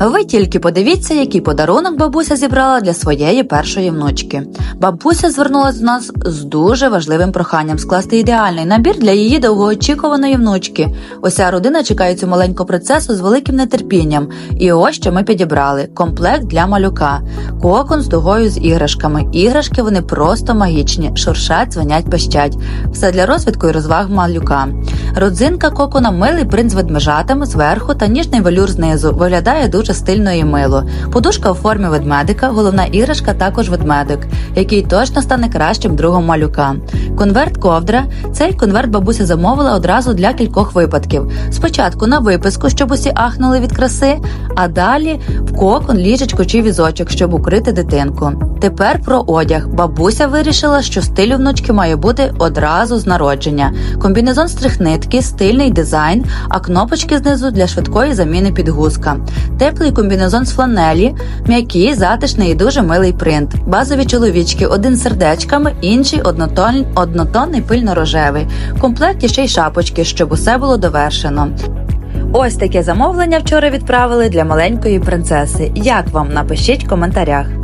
Ви тільки подивіться, який подарунок бабуся зібрала для своєї першої внучки. Бабуся звернулася до нас з дуже важливим проханням скласти ідеальний набір для її довгоочікуваної внучки. Уся родина чекає цю маленьку принцесу з великим нетерпінням. І ось що ми підібрали: комплект для малюка, кокон з дугою з іграшками. Іграшки вони просто магічні, шуршать, дзвонять, пищать. Все для розвитку і розваг малюка. Родзинка кокона милий принц з ведмежатами зверху та ніжний велюр знизу. Виглядає дуже стильно і мило. Подушка у формі ведмедика, головна іграшка також ведмедик, який точно стане кращим другом малюка. Конверт ковдра. Цей конверт бабуся замовила одразу для кількох випадків. Спочатку на виписку, щоб усі ахнули від краси, а далі в кокон, ліжечко чи візочок, щоб укрити дитинку. Тепер про одяг. Бабуся вирішила, що стиль у внучки має бути одразу з народження. Комбінезон стрихнитки, стильний дизайн, а кнопочки знизу для швидкої заміни підгузка. Теплий комбінезон з фланелі, м'який, затишний і дуже милий принт. Базові чоловічки, один з сердечками, інший однотон, однотонний пильно-рожевий. В комплекті ще й шапочки, щоб усе було довершено. Ось таке замовлення вчора відправили для маленької принцеси. Як вам напишіть в коментарях.